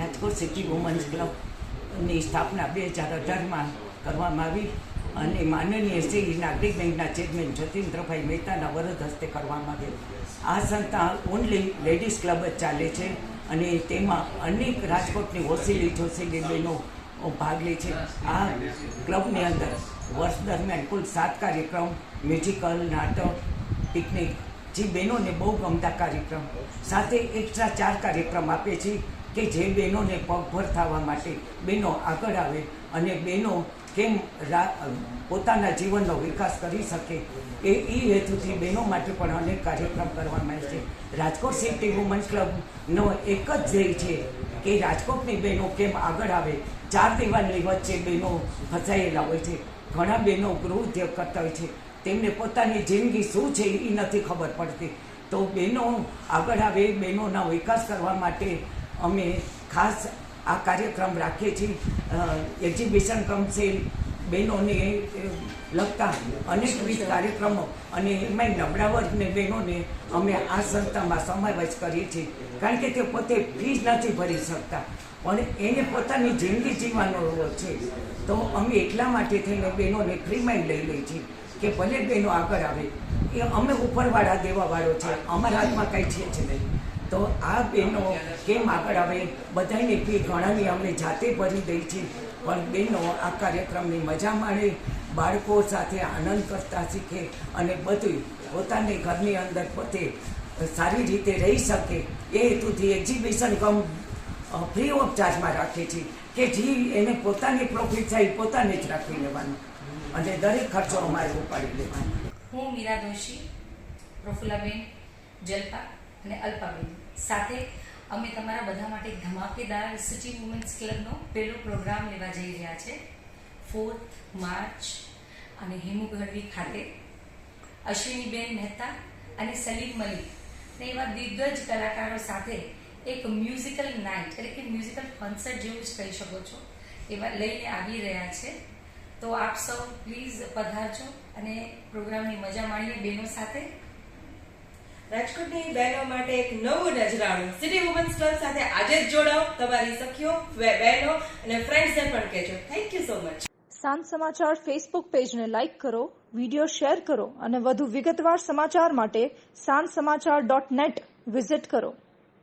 Rajkot city women's ક્લબની સ્થાપના બે હજાર અઢારમાં કરવામાં આવી અને માનનીય શ્રી નાગરિક બેંકના ચેરમેન જતીન્દ્રભાઈ મહેતાના વરદ હસ્તે કરવામાં આવ્યો. આ સંસ્થા ઓનલી લેડીઝ ક્લબ જ ચાલે છે અને તેમાં અનેક રાજકોટની ઓસીલી જોસીલી બહેનો ભાગ લે છે. આ ક્લબની અંદર વર્ષ દરમિયાન કુલ સાત કાર્યક્રમ મ્યુઝિકલ નાટક પિકનિક જે બહેનોને બહુ ગમતા કાર્યક્રમ. સાથે એક્સ્ટ્રા ચાર કાર્યક્રમ આપે છે. કે જે બહેનોને પગભર થવા માટે બહેનો આગળ આવે અને બહેનો કેમ પોતાના જીવનનો વિકાસ કરી શકે, એ એ હેતુથી બહેનો માટે પણ અનેક કાર્યક્રમ કરવામાં આવે છે. રાજકોટ સિટી વુમન્સ ક્લબનો એક જ ધ્યેય છે કે રાજકોટની બહેનો કેમ આગળ આવે. ચાર દિવાલની વચ્ચે બહેનો ફસાયેલા હોય છે. ઘણા બહેનો ગૃહ ઉદ્યોગ કરતા હોય છે. તેમને પોતાની જિંદગી શું છે એ નથી ખબર પડતી. તો બહેનો આગળ આવે, બહેનોના વિકાસ કરવા માટે અમે ખાસ આ કાર્યક્રમ રાખીએ છીએ. એક્ઝિબિશન કમ બહેનોને અ, લગતા અનેકવિધ કાર્યક્રમો અને એમાં નબળા વર્ગને બહેનોને અમે આ સંસ્થામાં સમાવેશ કરીએ છીએ. કારણ કે તે પોતે ફીસ નથી ભરી શકતા. પણ એને પોતાની જિંદગી જીવવાનો છે. તો અમે એટલા માટે થઈને બહેનોને ફ્રીમાં લઈ લઈએ છીએ કે ભલે બહેનો આગળ આવે. એ અમે ઉપરવાળા દેવાવાળો છે. અમારા હાથમાં કંઈ છે જ નહીં. તો આ બહેનો કેમ આગળ આવે? બધાને ફી ઘણાની અમને જાતે ભરી દઈ છીએ પણ બહેનો આ કાર્યક્રમની મજા માણે, બાળકો સાથે આનંદ કરતા શીખે અને બધું પોતાની ઘરની અંદર પોતે સારી રીતે રહી શકે. એ હેતુથી એક્ઝિબિશન કમ ફ્રી ઓફ ચાર્જમાં રાખે છે કે જે એને પોતાની પ્રોફિટ થાય પોતાને જ રાખી લેવાનું. અને દરેક ખર્ચો અમારે ઉપાડી લેવાનો. હું મીરા દોશી પ્રફુલ્લાબેન જલપા. અને અલ્પાબેન. સાથે અમે તમારા બધા માટે ધમાકેદાર સિટી વુમેન્સ ક્લબનો પહેલો પ્રોગ્રામ લેવા જઈ રહ્યા છે. ફોર્થ માર્ચ અને હેમુ ગઢવી ખાતે. અશ્વિનીબેન મહેતા અને સલીમ મલિક. ને એવા દિગ્ગજ કલાકારો સાથે એક મ્યુઝિકલ નાઇટ, એટલે કે મ્યુઝિકલ કોન્સર્ટ જેવું જ કહી શકો છો, એવા લઈને આવી રહ્યા છે. તો આપ સૌ પ્લીઝ પધારજો અને પ્રોગ્રામની મજા માણીએ બહેનો સાથે. રાજકોટની બહેનો માટે એક નવું નજરાણું. સિટી વુમન્સ ક્લબ સાથે આજે જ જોડાઓ. તમારી સખીઓ બહેનો અને ફ્રેન્ડ્સને પણ કહેજો. થેન્ક યુ સો મચ સાંજ સમાચાર ફેસબુક પેજને લાઇક કરો વિડિયો શેર કરો અને વધુ વિગતવાર સમાચાર માટે સાંજ સમાચાર ડોટ નેટ વિઝિટ કરો.